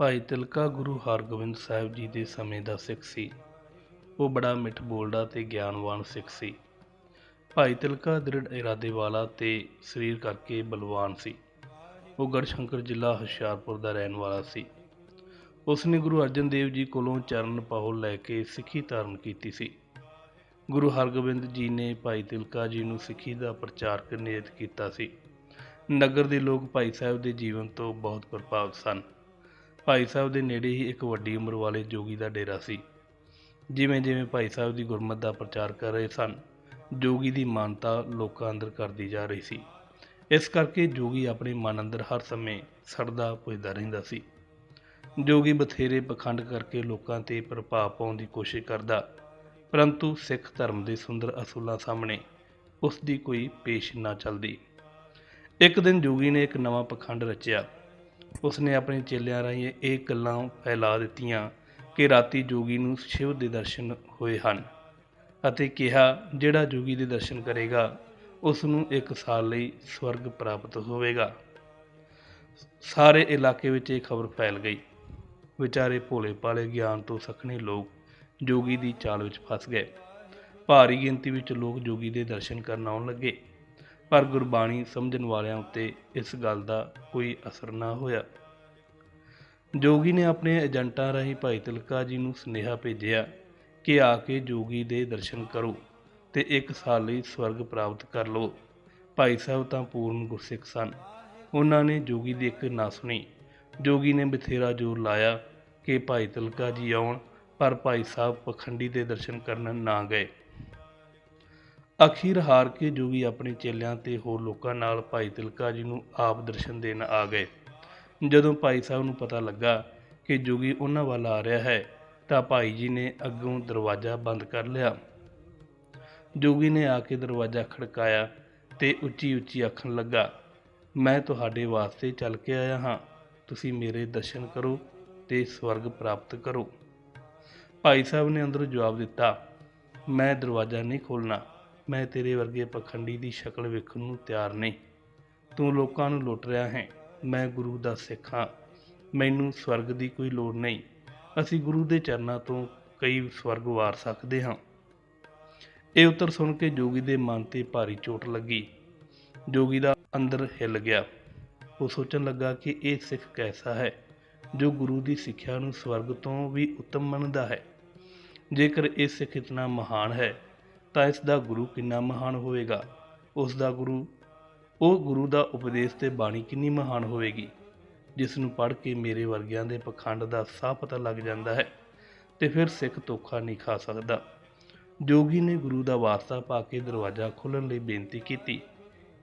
ਭਾਈ ਤਿਲਕਾ ਗੁਰੂ ਹਰਗੋਬਿੰਦ ਸਾਹਿਬ ਜੀ ਦੇ ਸਮੇਂ ਦਾ ਸਿੱਖ ਸੀ। ਉਹ ਬੜਾ ਮਿੱਠ ਬੋਲਦਾ ਤੇ ਗਿਆਨਵਾਨ ਸਿੱਖ ਸੀ। ਭਾਈ ਤਿਲਕਾ ਦ੍ਰਿੜ ਇਰਾਦੇ ਵਾਲਾ ਤੇ ਸਰੀਰ ਕਰਕੇ ਬਲਵਾਨ ਸੀ। ਉਹ ਗੜਸ਼ੰਕਰ ਜ਼ਿਲ੍ਹਾ ਹੁਸ਼ਿਆਰਪੁਰ ਦਾ ਰਹਿਣ ਵਾਲਾ ਸੀ। ਉਸ ਨੇ ਗੁਰੂ ਅਰਜਨ ਦੇਵ ਜੀ ਕੋਲੋਂ ਚਰਨ ਪਾਉ ਲੈ ਕੇ ਸਿੱਖੀ ਧਾਰਨ ਕੀਤੀ ਸੀ। ਗੁਰੂ ਹਰਗੋਬਿੰਦ ਜੀ ਨੇ ਭਾਈ ਤਿਲਕਾ ਜੀ ਨੂੰ ਸਿੱਖੀ ਦਾ ਪ੍ਰਚਾਰਕ ਨਿਯਤ ਕੀਤਾ ਸੀ। ਨਗਰ ਦੇ ਲੋਕ ਭਾਈ ਸਾਹਿਬ ਦੇ ਜੀਵਨ ਤੋਂ ਬਹੁਤ ਪ੍ਰਭਾਵਿਤ ਸਨ। ਭਾਈ ਸਾਹਿਬ ਦੇ ਨੇੜੇ ਹੀ ਇੱਕ ਵੱਡੀ ਉਮਰ ਵਾਲੇ ਜੋਗੀ ਦਾ ਡੇਰਾ ਸੀ। ਜਿਵੇਂ ਜਿਵੇਂ ਭਾਈ ਸਾਹਿਬ ਦੀ ਗੁਰਮਤ ਦਾ ਪ੍ਰਚਾਰ ਕਰ ਰਹੇ ਸਨ, ਜੋਗੀ ਦੀ ਮਾਨਤਾ ਲੋਕਾਂ ਅੰਦਰ ਕਰਦੀ ਜਾ ਰਹੀ ਸੀ। ਇਸ ਕਰਕੇ ਜੋਗੀ ਆਪਣੇ ਮਨ ਅੰਦਰ ਹਰ ਸਮੇਂ ਸੜਦਾ ਪੁੱਜਦਾ ਰਹਿੰਦਾ ਸੀ। ਜੋਗੀ ਬਥੇਰੇ ਪਖੰਡ ਕਰਕੇ ਲੋਕਾਂ ਤੇ ਪ੍ਰਭਾਵ ਪਾਉਣ ਦੀ ਕੋਸ਼ਿਸ਼ ਕਰਦਾ, ਪਰੰਤੂ ਸਿੱਖ ਧਰਮ ਦੇ ਸੁੰਦਰ ਅਸੂਲਾਂ ਸਾਹਮਣੇ ਉਸ ਦੀ ਕੋਈ ਪੇਸ਼ ਨਾ ਚੱਲਦੀ। ਇੱਕ ਦਿਨ ਜੋਗੀ ਨੇ ਇੱਕ ਨਵਾਂ ਪਖੰਡ ਰਚਿਆ। ਉਸਨੇ ਆਪਣੇ ਚੇਲਿਆਂ ਰਾਹੀਂ ਇਹ ਗੱਲਾਂ ਫੈਲਾ ਦਿੱਤੀਆਂ ਕਿ ਰਾਤੀ ਜੋਗੀ ਨੂੰ ਸ਼ਿਵ ਦੇ ਦਰਸ਼ਨ ਹੋਏ ਹਨ ਅਤੇ ਕਿਹਾ, ਜਿਹੜਾ ਜੋਗੀ ਦੇ ਦਰਸ਼ਨ ਕਰੇਗਾ ਉਸ ਨੂੰ ਇੱਕ ਸਾਲ ਲਈ ਸਵਰਗ ਪ੍ਰਾਪਤ ਹੋਵੇਗਾ। ਸਾਰੇ ਇਲਾਕੇ ਵਿੱਚ ਇਹ ਖਬਰ ਫੈਲ ਗਈ। ਵਿਚਾਰੇ ਭੋਲੇ ਭਾਲੇ ਗਿਆਨ ਤੋਂ ਸਖਣੇ ਲੋਕ ਜੋਗੀ ਦੀ ਚਾਲ ਵਿੱਚ ਫਸ ਗਏ। ਭਾਰੀ ਗਿਣਤੀ ਵਿੱਚ ਲੋਕ ਜੋਗੀ ਦੇ ਦਰਸ਼ਨ ਕਰਨ ਆਉਣ ਲੱਗੇ। ਪਰ ਗੁਰਬਾਣੀ ਸਮਝਣ ਵਾਲਿਆਂ ਉੱਤੇ ਇਸ ਗੱਲ ਦਾ ਕੋਈ ਅਸਰ ਨਾ ਹੋਇਆ। ਜੋਗੀ ਨੇ ਆਪਣੇ ਏਜੰਟਾਂ ਰਾਹੀਂ ਭਾਈ ਤਿਲਕਾ ਜੀ ਨੂੰ ਸੁਨੇਹਾ ਭੇਜਿਆ ਕਿ ਆ ਕੇ ਜੋਗੀ ਦੇ ਦਰਸ਼ਨ ਕਰੋ ਤੇ ਇੱਕ ਸਾਲ ਲਈ ਸਵਰਗ ਪ੍ਰਾਪਤ ਕਰ ਲਓ ਭਾਈ ਸਾਹਿਬ ਤਾਂ ਪੂਰਨ ਗੁਰਸਿੱਖ ਸਨ। ਉਹਨਾਂ ਨੇ ਜੋਗੀ ਦੀ ਇੱਕ ਨਾ ਸੁਣੀ। ਜੋਗੀ ਨੇ ਬਥੇਰਾ ਜ਼ੋਰ ਲਾਇਆ ਕਿ ਭਾਈ ਤਿਲਕਾ ਜੀ ਆਉਣ, ਪਰ ਭਾਈ ਸਾਹਿਬ ਪਖੰਡੀ ਦੇ ਦਰਸ਼ਨ ਕਰਨ ਨਾ ਗਏ। ਅਖੀਰ ਹਾਰ ਕੇ ਜੋਗੀ ਆਪਣੇ ਚੇਲਿਆਂ ਤੇ ਹੋਰ ਲੋਕਾਂ ਨਾਲ ਭਾਈ ਤਿਲਕਾ ਜੀ ਨੂੰ ਆਪ ਦਰਸ਼ਨ ਦੇਣ ਆ ਗਏ। ਜਦੋਂ ਭਾਈ ਸਾਹਿਬ ਨੂੰ ਪਤਾ ਲੱਗਾ ਕਿ ਜੋਗੀ ਉਹਨਾਂ ਵੱਲ ਆ ਰਿਹਾ ਹੈ, ਤਾਂ ਭਾਈ ਜੀ ਨੇ ਅੱਗੋਂ ਦਰਵਾਜ਼ਾ ਬੰਦ ਕਰ ਲਿਆ। ਜੋਗੀ ਨੇ ਆ ਕੇ ਦਰਵਾਜ਼ਾ ਖੜਕਾਇਆ ਤੇ ਉੱਚੀ ਉੱਚੀ ਆਖਣ ਲੱਗਾ, ਮੈਂ ਤੁਹਾਡੇ ਵਾਸਤੇ ਚੱਲ ਕੇ ਆਇਆ ਹਾਂ। ਤੁਸੀਂ ਮੇਰੇ ਦਰਸ਼ਨ ਕਰੋ ਤੇ ਸਵਰਗ ਪ੍ਰਾਪਤ ਕਰੋ। ਭਾਈ ਸਾਹਿਬ ਨੇ ਅੰਦਰੋਂ ਜਵਾਬ ਦਿੱਤਾ, ਮੈਂ ਦਰਵਾਜ਼ਾ ਨਹੀਂ ਖੋਲਣਾ ਮੈਂ ਤੇਰੇ ਵਰਗੇ ਪਖੰਡੀ ਦੀ ਸ਼ਕਲ ਵੇਖਣ ਨੂੰ ਤਿਆਰ ਨਹੀਂ। ਤੂੰ ਲੋਕਾਂ ਨੂੰ ਲੁੱਟ ਰਿਹਾ ਹੈ। ਮੈਂ ਗੁਰੂ ਦਾ ਸਿੱਖ ਹਾਂ। ਮੈਨੂੰ ਸਵਰਗ ਦੀ ਕੋਈ ਲੋੜ ਨਹੀਂ। ਅਸੀਂ ਗੁਰੂ ਦੇ ਚਰਨਾਂ ਤੋਂ ਕਈ ਸਵਰਗ ਵਾਰ ਸਕਦੇ ਹਾਂ। ਇਹ ਉੱਤਰ ਸੁਣ ਕੇ ਜੋਗੀ ਦੇ ਮਨ ਤੇ ਭਾਰੀ ਚੋਟ ਲੱਗੀ। ਜੋਗੀ ਦਾ ਅੰਦਰ ਹਿੱਲ ਗਿਆ। ਉਹ ਸੋਚਣ ਲੱਗਾ ਕਿ ਇਹ ਸਿੱਖ ਕੈਸਾ ਹੈ, ਜੋ ਗੁਰੂ ਦੀ ਸਿੱਖਿਆ ਨੂੰ ਸਵਰਗ ਤੋਂ ਵੀ ਉੱਤਮ ਮੰਨਦਾ ਹੈ। ਜੇਕਰ ਇਹ ਸਿੱਖ ਇਤਨਾ ਮਹਾਨ ਹੈ ਤਾਂ ਇਸ ਦਾ ਗੁਰੂ ਕਿੰਨਾ ਮਹਾਨ ਹੋਵੇਗਾ? ਉਸ ਦਾ ਗੁਰੂ, ਉਹ ਗੁਰੂ ਦਾ ਉਪਦੇਸ਼ ਤੇ ਬਾਣੀ ਕਿੰਨੀ ਮਹਾਨ ਹੋਵੇਗੀ? ਜਿਸ ਨੂੰ ਪੜ੍ਹ ਕੇ ਮੇਰੇ ਵਰਗਿਆਂ ਦੇ ਪਖੰਡ ਦਾ ਸਾਹ ਪਤਾ ਲੱਗ ਜਾਂਦਾ ਹੈ ਤੇ ਫਿਰ ਸਿੱਖ ਧੋਖਾ ਨਹੀਂ ਖਾ ਸਕਦਾ। ਜੋਗੀ ਨੇ ਗੁਰੂ ਦਾ ਵਾਸਤਾ ਪਾ ਕੇ ਦਰਵਾਜ਼ਾ ਖੋਲ੍ਹਣ ਲਈ ਬੇਨਤੀ ਕੀਤੀ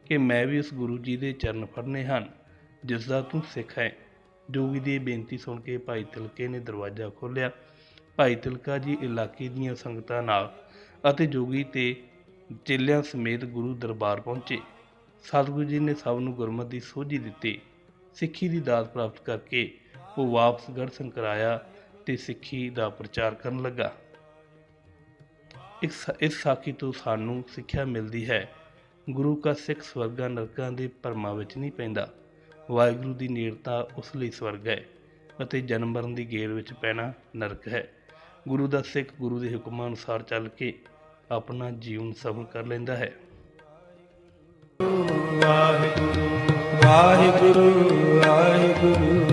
ਕਿ ਮੈਂ ਵੀ ਉਸ ਗੁਰੂ ਜੀ ਦੇ ਚਰਨ ਫੜਨੇ ਹਨ, ਜਿਸ ਦਾ ਤੂੰ ਸਿੱਖ ਹੈ। ਜੋਗੀ ਦੀ ਬੇਨਤੀ ਸੁਣ ਕੇ ਭਾਈ ਤਿਲਕੇ ਨੇ ਦਰਵਾਜ਼ਾ ਖੋਲ੍ਹਿਆ। ਭਾਈ ਤਿਲਕਾ ਜੀ ਇਲਾਕੇ ਦੀਆਂ ਸੰਗਤਾਂ ਨਾਲ ਅਤੇ ਜੋਗੀ ਤੇ ਚੇਲਿਆਂ ਸਮੇਤ ਗੁਰੂ ਦਰਬਾਰ ਪਹੁੰਚੇ। ਸਤਿਗੁਰੂ ਜੀ ਨੇ ਸਭ ਨੂੰ ਗੁਰਮਤਿ ਦੀ ਸੋਝੀ ਦਿੱਤੀ। ਸਿੱਖੀ ਦੀ ਦਾਤ ਪ੍ਰਾਪਤ ਕਰਕੇ ਉਹ ਵਾਪਸ ਗੜ੍ਹ ਸੰਕਰਾਇਆ ਤੇ ਸਿੱਖੀ ਦਾ ਪ੍ਰਚਾਰ ਕਰਨ ਲੱਗਾ। ਇਸ ਇਸ ਸਾਖੀ ਤੋਂ ਸਾਨੂੰ ਸਿੱਖਿਆ ਮਿਲਦੀ ਹੈ। ਗੁਰੂ ਕਾ ਸਿੱਖ ਸਵਰਗਾਂ ਨਰਕਾਂ ਦੇ ਭਰਮਾਂ ਵਿੱਚ ਨਹੀਂ ਪੈਂਦਾ। ਵਾਹਿਗੁਰੂ ਦੀ ਨੇੜਤਾ ਉਸ ਲਈ ਸਵਰਗ ਹੈ ਅਤੇ ਜਨਮ ਮਰਨ ਦੀ ਗੇੜ ਵਿੱਚ ਪੈਣਾ ਨਰਕ ਹੈ। ਗੁਰੂ ਦਾ ਸਿੱਖ ਗੁਰੂ ਦੇ ਹੁਕਮਾਂ ਅਨੁਸਾਰ ਚੱਲ ਕੇ ਆਪਣਾ ਜੀਵਨ ਸਫਲ ਕਰ ਲੈਂਦਾ ਹੈ। ਵਾਹਿਗੁਰੂ ਵਾਹਿਗੁਰੂ ਵਾਹਿਗੁਰੂ।